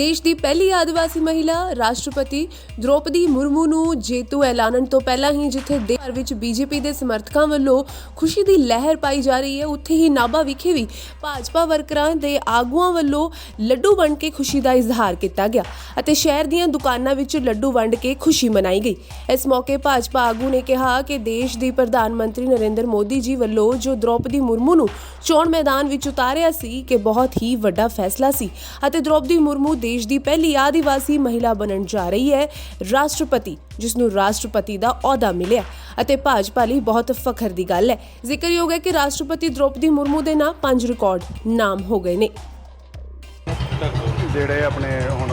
ਦੇਸ਼ ਦੀ ਪਹਿਲੀ ਆਦਿਵਾਸੀ ਮਹਿਲਾ ਰਾਸ਼ਟਰਪਤੀ ਦ੍ਰੋਪਦੀ ਮੁਰਮੂ ਨੂੰ ਜੇਤੂ ਐਲਾਨਣ ਤੋਂ ਪਹਿਲਾਂ ਹੀ ਜਿੱਥੇ ਦੇਸ਼ ਭਰ ਵਿੱਚ ਬੀਜੇਪੀ ਦੇ ਸਮਰਥਕਾਂ ਵੱਲੋਂ ਖੁਸ਼ੀ ਦੀ ਲਹਿਰ ਪਾਈ ਜਾ ਰਹੀ ਹੈ, ਉੱਥੇ ਹੀ ਨਾਭਾ ਵਿਖੇ ਵੀ ਭਾਜਪਾ ਵਰਕਰਾਂ ਦੇ ਆਗੂਆਂ ਵੱਲੋਂ ਲੱਡੂ ਵੰਡ ਕੇ ਖੁਸ਼ੀ ਦਾ ਇਜ਼ਹਾਰ ਕੀਤਾ ਗਿਆ ਅਤੇ ਸ਼ਹਿਰ ਦੀਆਂ ਦੁਕਾਨਾਂ ਵਿੱਚ ਲੱਡੂ ਵੰਡ ਕੇ ਖੁਸ਼ੀ ਮਨਾਈ ਗਈ। ਇਸ ਮੌਕੇ ਭਾਜਪਾ ਆਗੂ ਨੇ ਕਿਹਾ ਕਿ ਦੇਸ਼ ਦੀ ਪ੍ਰਧਾਨ ਮੰਤਰੀ ਨਰਿੰਦਰ ਮੋਦੀ ਜੀ ਵੱਲੋਂ ਜੋ ਦ੍ਰੋਪਦੀ ਮੁਰਮੂ ਨੂੰ ਚੋਣ ਮੈਦਾਨ ਵਿੱਚ ਉਤਾਰਿਆ ਸੀ, ਕਿ ਬਹੁਤ ਹੀ ਵੱਡਾ ਫੈਸਲਾ ਸੀ ਅਤੇ ਦ੍ਰੋਪਦੀ ਮੁਰਮੂ ਦੇਸ਼ ਦੀ ਪਹਿਲੀ ਆਦੀਵਾਸੀ ਮਹਿਲਾ ਬਣਨ ਜਾ ਰਹੀ ਹੈ, ਰਾਸ਼ਟਰਪਤੀ ਜਿਸ ਨੂੰ ਰਾਸ਼ਟਰਪਤੀ ਦਾ ਅਹੁਦਾ ਮਿਲਿਆ। ਅਤੇ ਭਾਜਪਾ ਲਈ ਬਹੁਤ ਫਖਰ ਦੀ ਗੱਲ ਹੈ। ਜ਼ਿਕਰਯੋਗ ਹੈ ਕਿ ਰਾਸ਼ਟਰਪਤੀ ਦ੍ਰੋਪਦੀ ਮੁਰਮੂ ਦੇ ਨਾਂ ਪੰਜ ਰਿਕਾਰਡ ਨਾਮ ਹੋ ਗਏ ਨੇ। ਜਿਹੜੇ ਆਪਣੇ ਹੁਣ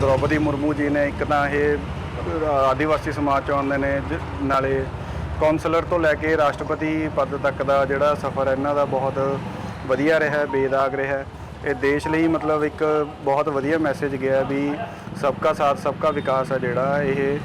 ਦ੍ਰੋਪਦੀ ਮੁਰਮੂ ਜੀ ਨੇ ਇੱਕ ਤਾਂ ਇਹ ਆਦੀਵਾਸੀ ਸਮਾਜ ਚ ਆਉਂਦੇ ਨੇ ਨਾਲੇ ਕਾਉਂਸਲਰ ਤੋਂ ਲੈ ਕੇ ਰਾਸ਼ਟਰਪਤੀ ਪਦ ਤੱਕ ਦਾ ਜਿਹੜਾ ਸਫ਼ਰ ਇਹਨਾਂ ਦਾ ਬਹੁਤ ਵਧੀਆ ਰਿਹਾ, ਬੇਦਾਗ ਰਿਹਾ। ਇਹ ਦੇਸ਼ ਲਈ ਮਤਲਬ ਇੱਕ ਬਹੁਤ ਵਧੀਆ ਮੈਸੇਜ ਗਿਆ ਵੀ ਸਬਕਾ ਸਾਥ ਸਬਕਾ ਵਿਕਾਸ ਹੈ ਜਿਹੜਾ ਇਹ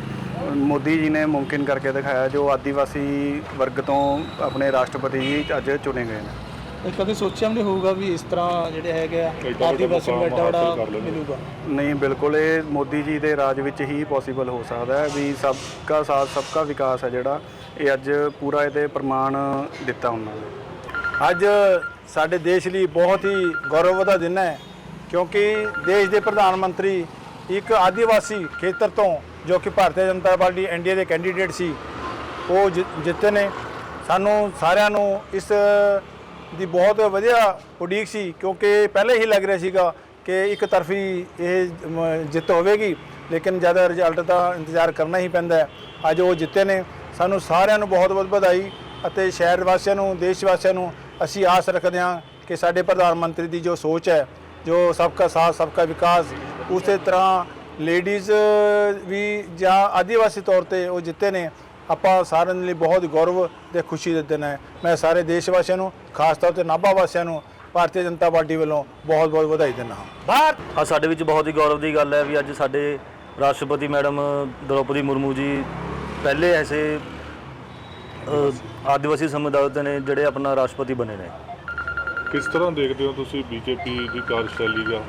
ਮੋਦੀ ਜੀ ਨੇ ਮੁਮਕਿਨ ਕਰਕੇ ਦਿਖਾਇਆ ਜੋ ਆਦੀਵਾਸੀ ਵਰਗ ਤੋਂ ਆਪਣੇ ਰਾਸ਼ਟਰਪਤੀ ਜੀ ਅੱਜ ਚੁਣੇ ਗਏ ਨੇ। ਇਹ ਕਦੇ ਸੋਚਿਆ ਵੀ ਨਹੀਂ ਹੋਊਗਾ ਵੀ ਇਸ ਤਰ੍ਹਾਂ ਜਿਹੜੇ ਹੈਗੇ ਆ ਆਦੀਵਾਸੀ ਨੂੰ ਐਡਾ ਵੱਡਾ। ਮਿਲੂਗਾ। ਨਹੀਂ ਬਿਲਕੁਲ ਇਹ ਮੋਦੀ ਜੀ ਦੇ ਰਾਜ ਵਿੱਚ ਹੀ ਪੋਸੀਬਲ ਹੋ ਸਕਦਾ ਹੈ ਵੀ ਸਬਕਾ ਸਾਥ ਸਬਕਾ ਵਿਕਾਸ ਹੈ ਜਿਹੜਾ ਇਹ ਅੱਜ ਪੂਰਾ ਇਹਦੇ ਪ੍ਰਮਾਣ ਦਿੱਤਾ ਉਹਨਾਂ ਨੇ। ਅੱਜ ਸਾਡੇ ਦੇਸ਼ ਲਈ ਬਹੁਤ ਹੀ ਗੌਰਵ ਦਾ ਦਿਨ ਹੈ, ਕਿਉਂਕਿ ਦੇਸ਼ ਦੇ ਪ੍ਰਧਾਨ ਮੰਤਰੀ ਇੱਕ ਆਦੀਵਾਸੀ ਖੇਤਰ ਤੋਂ, ਜੋ ਕਿ ਭਾਰਤੀ ਜਨਤਾ ਪਾਰਟੀ ਐਨਡੀਏ ਦੇ ਕੈਂਡੀਡੇਟ ਸੀ, ਉਹ ਜਿ- ਜਿੱਤੇ ਨੇ। ਸਾਨੂੰ ਸਾਰਿਆਂ ਨੂੰ ਇਸ ਦੀ ਬਹੁਤ ਵਧੀਆ ਉਡੀਕ ਸੀ, ਕਿਉਂਕਿ ਪਹਿਲੇ ਹੀ ਲੱਗ ਰਿਹਾ ਸੀਗਾ ਕਿ ਇੱਕ ਤਰਫੀ ਇਹ ਜਿੱਤ ਹੋਵੇਗੀ, ਲੇਕਿਨ ਜ਼ਿਆਦਾ ਰਿਜ਼ਲਟ ਦਾ ਇੰਤਜ਼ਾਰ ਕਰਨਾ ਹੀ ਪੈਂਦਾ ਹੈ। ਅੱਜ ਉਹ ਜਿੱਤੇ ਨੇ। ਸਾਨੂੰ ਸਾਰਿਆਂ ਨੂੰ ਬਹੁਤ ਬਹੁਤ ਵਧਾਈ ਅਤੇ ਸ਼ਹਿਰ ਵਾਸੀਆਂ ਨੂੰ, ਦੇਸ਼ ਵਾਸੀਆਂ ਨੂੰ ਅਸੀਂ ਆਸ ਰੱਖਦੇ ਹਾਂ ਕਿ ਸਾਡੇ ਪ੍ਰਧਾਨ ਮੰਤਰੀ ਦੀ ਜੋ ਸੋਚ ਹੈ, ਜੋ ਸਭ ਸਬਕਾ ਸਾਥ ਸਭ ਸਬਕਾ ਵਿਕਾਸ, ਉਸੇ ਤਰ੍ਹਾਂ ਲੇਡੀਜ਼ ਵੀ ਜਾਂ ਆਦੀਵਾਸੀ ਤੌਰ ਤੇ ਉਹ ਜਿੱਤੇ ਨੇ, ਆਪਾਂ ਸਾਰਿਆਂ ਦੇ ਲਈ ਬਹੁਤ ਗੌਰਵ ਤੇ ਖੁਸ਼ੀ ਦੇ ਦਿਨ ਹੈ। ਮੈਂ ਸਾਰੇ ਦੇਸ਼ ਵਾਸੀਆਂ ਨੂੰ, ਖਾਸ ਤੌਰ ਤੇ ਨਾਭਾ ਵਾਸੀਆਂ ਨੂੰ, ਭਾਰਤੀ ਜਨਤਾ ਪਾਰਟੀ ਵੱਲੋਂ ਬਹੁਤ ਬਹੁਤ ਵਧਾਈ ਦਿੰਦਾ ਹਾਂ। ਭਾਰਤ! ਆ ਸਾਡੇ ਵਿੱਚ ਬਹੁਤ ਹੀ ਗੌਰਵ ਦੀ ਗੱਲ ਹੈ ਵੀ ਅੱਜ ਸਾਡੇ ਰਾਸ਼ਟਰਪਤੀ ਮੈਡਮ ਦ੍ਰੋਪਦੀ ਮੁਰਮੂ ਜੀ ਪਹਿਲੇ ਐਸੇ ਆਦੀਵਾਸੀ ਸਮੁਦਾਇ ਦੇ ਨੇ ਜਿਹੜੇ ਆਪਣਾ ਰਾਸ਼ਟਰਪਤੀ ਬਣੇ ਨੇ। ਕਿਸ ਤਰ੍ਹਾਂ ਦੇਖਦੇ ਹੋ ਤੁਸੀਂ ਬੀਜੇਪੀ ਦੀ ਕਾਰਜਸ਼ੈਲੀ ਦਾ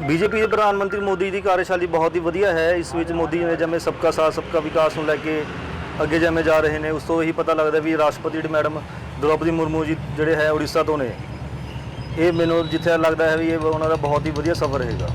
ਬੀਜੇਪੀ ਦੇ ਪ੍ਰਧਾਨ ਮੰਤਰੀ ਮੋਦੀ ਦੀ ਕਾਰਜਸ਼ੈਲੀ ਬਹੁਤ ਹੀ ਵਧੀਆ ਹੈ। ਇਸ ਵਿੱਚ ਮੋਦੀ ਨੇ ਜਿਵੇਂ ਸਬਕਾ ਸਾਥ ਸਬਕਾ ਵਿਕਾਸ ਨੂੰ ਲੈ ਕੇ ਅੱਗੇ ਜਿਵੇਂ ਜਾ ਰਹੇ ਨੇ ਉਸ ਤੋਂ ਇਹੀ ਪਤਾ ਲੱਗਦਾ ਵੀ ਰਾਸ਼ਟਰਪਤੀ ਜਿਹੜੀ ਮੈਡਮ ਦ੍ਰੋਪਦੀ ਮੁਰਮੂ ਜੀ ਜਿਹੜੇ ਹੈ ਉੜੀਸਾ ਤੋਂ ਨੇ। ਇਹ ਮੈਨੂੰ ਜਿੱਥੇ ਲੱਗਦਾ ਹੈ ਵੀ ਇਹ ਉਹਨਾਂ ਦਾ ਬਹੁਤ ਹੀ ਵਧੀਆ ਸਫ਼ਰ ਰਹੇਗਾ।